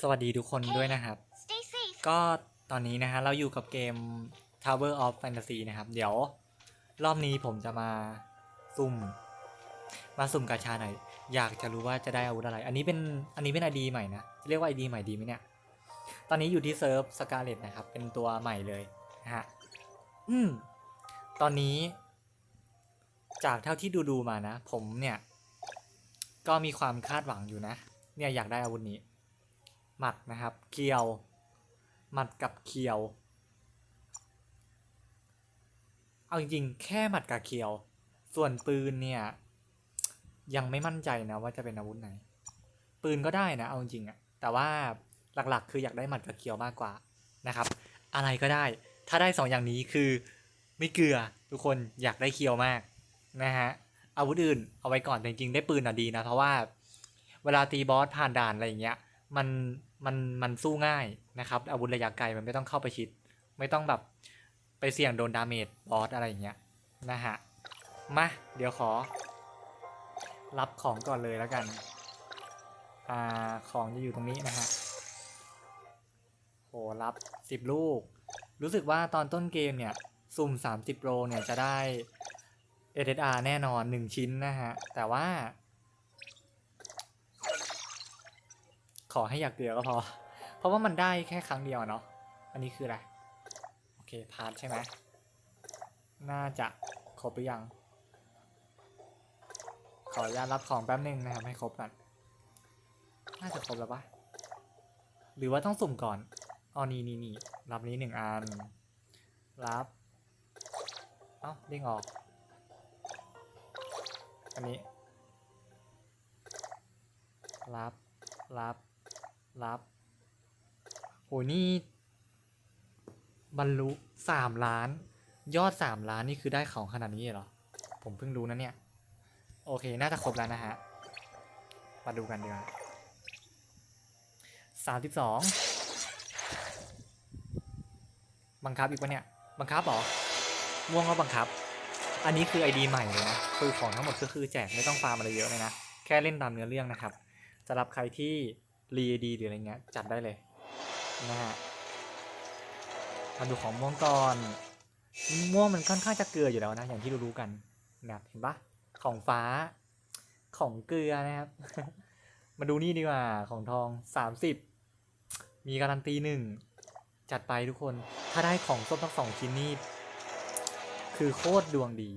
สวัสดีทุกคนด้วยนะครับ Stay safe. ก็ตอนนี้นะฮะเราอยู่กับเกม Tower of Fantasy นะครับ เดี๋ยวรอบนี้ผมจะมาสุ่ม มาสุ่มกาชาหน่อย อยากจะรู้ว่าจะได้อาวุธอะไร อันนี้เป็นอันนี้เป็นไอดีใหม่นะ เรียกว่าไอดีใหม่ดีไหมเนี่ย ตอนนี้อยู่ที่เซิร์ฟสกาเลตนะครับ เป็นตัวใหม่เลยนะฮะอืม ตอนนี้ จากเท่าที่ดูดูๆมานะ ผมเนี่ย ก็มีความคาดหวังอยู่นะ เนี่ยอยากได้อาวุธนี้ หมัดนะครับ เคียว หมัดกับเคียว เอาจริงๆ แค่หมัดกับเคียว ส่วนปืนเนี่ย ยังไม่มั่นใจนะว่าจะเป็นอาวุธไหน ปืนก็ได้นะ เอาจริงอะแต่ว่าหลักๆ คืออยากได้หมัดกับเคียวมากกว่านะครับ อะไรก็ได้ ถ้าได้สองอย่างนี้คือไม่เกลือทุกคนอยากได้เคียวมากนะฮะอาวุธอื่นเอาไว้ก่อนแต่จริงๆได้ปืนอะดีนะเพราะว่า เวลาตีบอสผ่านด่านอะไรอย่างเงี้ยมันมันมันสู้ง่ายนะครับอาวุธระยะไกลมันไม่ต้องเข้าไปชิด ไม่ต้องแบบไปเสี่ยงโดนดาเมจบอสอะไรอย่างเงี้ยนะฮะมาเดี๋ยวขอ รับของก่อนเลยแล้วกันอ่าของจะอยู่ตรงนี้นะฮะโหรับสิบลูก รู้สึกว่าตอนต้นเกมเนี่ยสุ่ม 30 โลเนี่ยจะได้ SSR แน่นอน 1 ชิ้นนะฮะ แต่ว่า ขอให้อยากเกลือก็พอ เพราะว่ามันได้แค่ครั้งเดียวเนาะ อันนี้คืออะไร โอเคพาร์ทใช่ไหม น่าจะครบหรือยัง ขออนุญาตรับของแป๊บหนึงนะครับให้ครบก่อน น่าจะครบแล้วปะหรือว่าต้องสุ่มก่อนอ๋อนี่นี่นี่รับนี้หนึ่งอัน รับ เอ้าเด้งออก อันนี้ รับ รับ รับ โหนี่บรรลุสามล้าน ยอดสามล้านนี่คือได้ของขนาดนี้เหรอ ผมเพิ่งรู้นะเนี่ย โอเค น่าจะครบแล้วนะฮะ มาดูกันดีกว่าสามสิบสองบังคับอีกปะเนี่ย บังคับหรอม่วงก็บังคับ อันนี้คือไอดีใหม่เลยนะคือของทั้งหมดก็คือแจกไม่ต้องฟาร์มอะไรเยอะเลยนะ แค่เล่นตามเนื้อเรื่องนะครับสำหรับใครที่ รีดีหรืออะไรเงี้ยจัดได้เลยนะฮะมาดูของม่วงก่อนม่วงมันค่อนข้างจะเกลืออยู่แล้วนะอย่างที่รู้ๆกันนะเห็นปะของฟ้าของเกลือนะครับ มาดูนี่ดีกว่าของทองสามสิบมีการันตีหนึ่งจัดไปทุกคนถ้าได้ของส้มทั้งสองชิ้นนี่คือโคตรดวงดี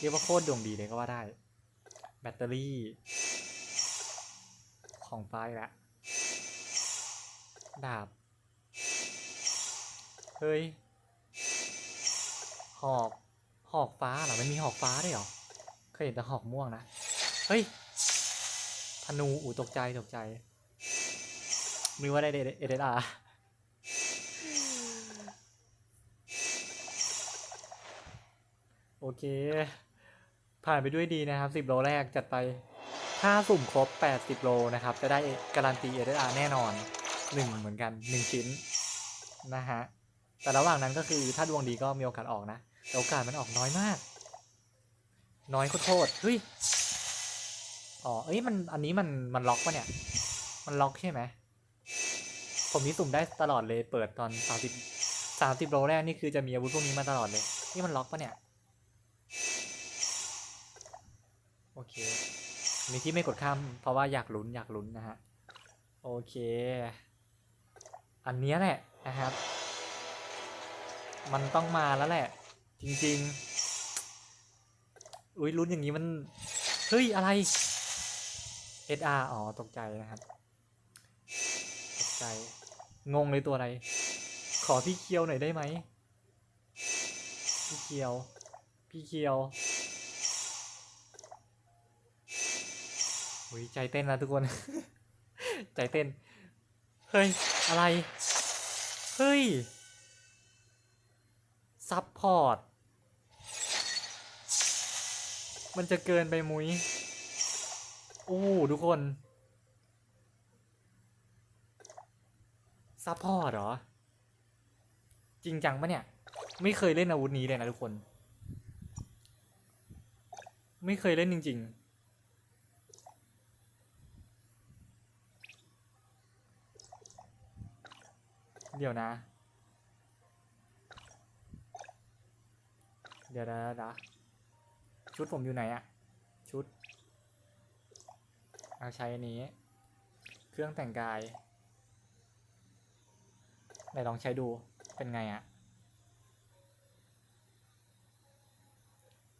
เรียกว่าโคตรดวงดีเลยก็ว่าได้ แบตเตอรี่ ของฟ้าอีกแล้ว ดาบ เฮ้ย หอก หอกฟ้าเหรอ มันมีหอกฟ้าด้วยเหรอ เคยเห็นแต่หอกม่วงนะ เฮ้ย ธนูอูตกใจตกใจนึกว่าได้เอเดอาโอเค ผ่านไปด้วยดีนะครับ 10 โลแรกจัดไปถ้าสุ่มครบ 80 โลนะครับ จะได้การันตีเอเดอาแน่นอน 1เหมือนกัน1ชิ้นนะฮะแต่ระหว่างนั้นก็คือถ้าดวงดีก็มีโอกาสออกนะแต่โอกาสมันออกน้อยมาก น้อยโคตรเฮ้ยอ๋อเอ้ยมันอันนี้มันมันล็อกปะเนี่ย มันล็อกใช่ไหมผมนี่สุ่มได้ตลอดเลยเปิดตอนสามสิบสามสิบโลแรกนี่คือจะมีอาวุธพวกนี้มาตลอดเลย นี่มันล็อกปะเนี่ย โอเค มีที่ไม่กดข้ามเพราะว่าอยากลุ้นอยากลุ้นนะฮะ โอเค อันนี้แหละนะครับ มันต้องมาแล้วแหละ จริงๆ อุ้ยลุ้นอย่างนี้มัน เฮ้ย อะไร SR อ๋อ ตกใจนะครับ ตกใจ งงเลยตัวอะไร ขอพี่เคียวหน่อยได้ไหม พี่เคียว พี่เคียวอุ้ยใจเต้นแล้วทุกคน ใจเต้น เฮ้ย อะไร เฮ้ย ซับพอร์ต มันจะเกินไปมุ้ยโอ้ทุกคน ซัพพอร์ตเหรอ จริงจังปะเนี่ย ไม่เคยเล่นอาวุธนี้เลยนะทุกคน ไม่เคยเล่นจริง ๆ เดี๋ยวนะ เดี๋ยวนะเดี๋ยวนะชุดผมอยู่ไหนอะชุดเอาใช้อันนี้ เครื่องแต่งกายไหนลองใช้ดูเป็นไงอะ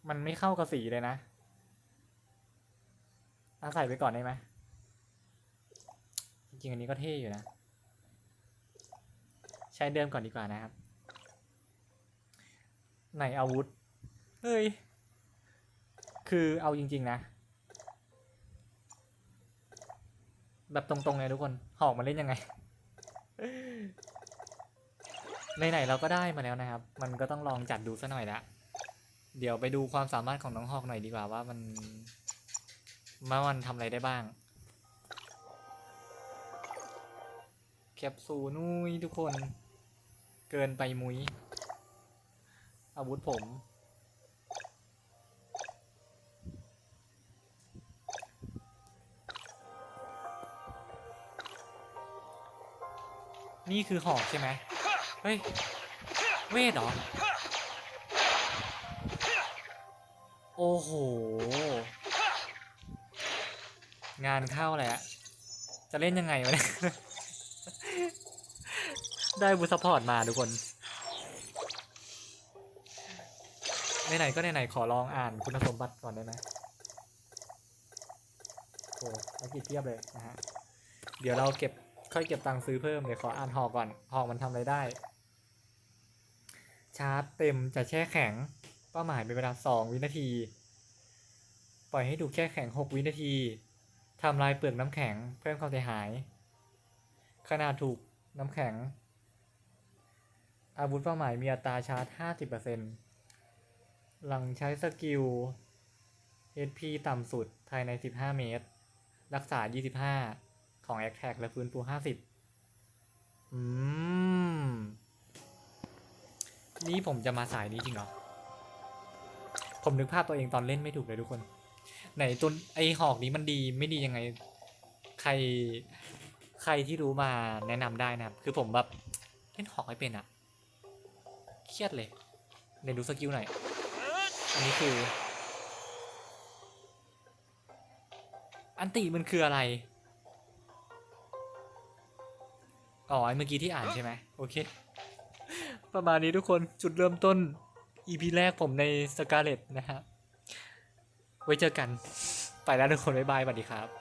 มันไม่เข้ากับสีเลยนะอาใส่ไปก่อนได้ไหมจริงอันนี้ก็เท่อยู่นะ ใช้เดิมก่อนดีกว่านะครับ ไหนอาวุธ เฮ้ย คือเอาจริง ๆ นะ แบบตรงๆเลยทุกคน หอกมันเล่นยังไง ไหนๆเราก็ได้มาแล้วนะครับ มันก็ต้องลองจัดดูซะหน่อยละเดี๋ยวไปดูความสามารถของน้องหอกหน่อยดีกว่าว่ามันว่ามันทำอะไรได้บ้าง แคปซูลนุ้ยทุกคน เกินไปมุ้ย อาวุธผม นี่คือหอกใช่ไหมเฮ้ย เวทเหรอ โอ้โห งานเข้าแหละจะเล่นยังไงวะเนี่ย ได้บูสปอร์ตมาทุกคนไหนๆก็ไหนๆขอลองอ่านคุณสมบัติก่อนได้ไหมโอ้ภารกิจเทียบเลยนะฮะ เดี๋ยวเราเก็บค่อยเก็บตังค์ซื้อเพิ่มเดี๋ยวขออ่านหอกก่อนหอกมันทำอะไรได้ ชาร์จเต็มจะแช่แข็ง เป้าหมายเป็นเวลา 2 วินาที ปล่อยให้ถูกแช่แข็ง 6 วินาทีทำลายเปลือกน้ำแข็งเพิ่มความเสียหาย ขนาดถูกน้ำแข็ง อาวุธเป้าหมายมีอัตราชาร์จ50%หลังใช้สกิล HP ต่ำสุดภายใน15เมตร รักษา25ของ a c t a c และฟื้นฟู50อืม นี่ผมจะมาสายนี้จริงเหรอ ผมนึกภาพตัวเองตอนเล่นไม่ถูกเลยทุกคน ไหนตัวไอหอกนี้มันดีไม่ดียังไง ใคร ใครที่รู้มาแนะนำได้นะครับ คือผมแบบเล่นหอกไม่เป็นอะ เครียดเลยเดี๋ยวดูสกิลหน่อย อันนี้คือ อันติมันคืออะไร อ๋อไอเมื่อกี้ที่อ่านใช่ไหมโอเค ประมาณนี้ทุกคนจุดเริ่มต้น EP แรกผมในสกาเลตนะฮะ ไว้เจอกัน ไปแล้วทุกคน บ๊ายบายสวัสดีครับ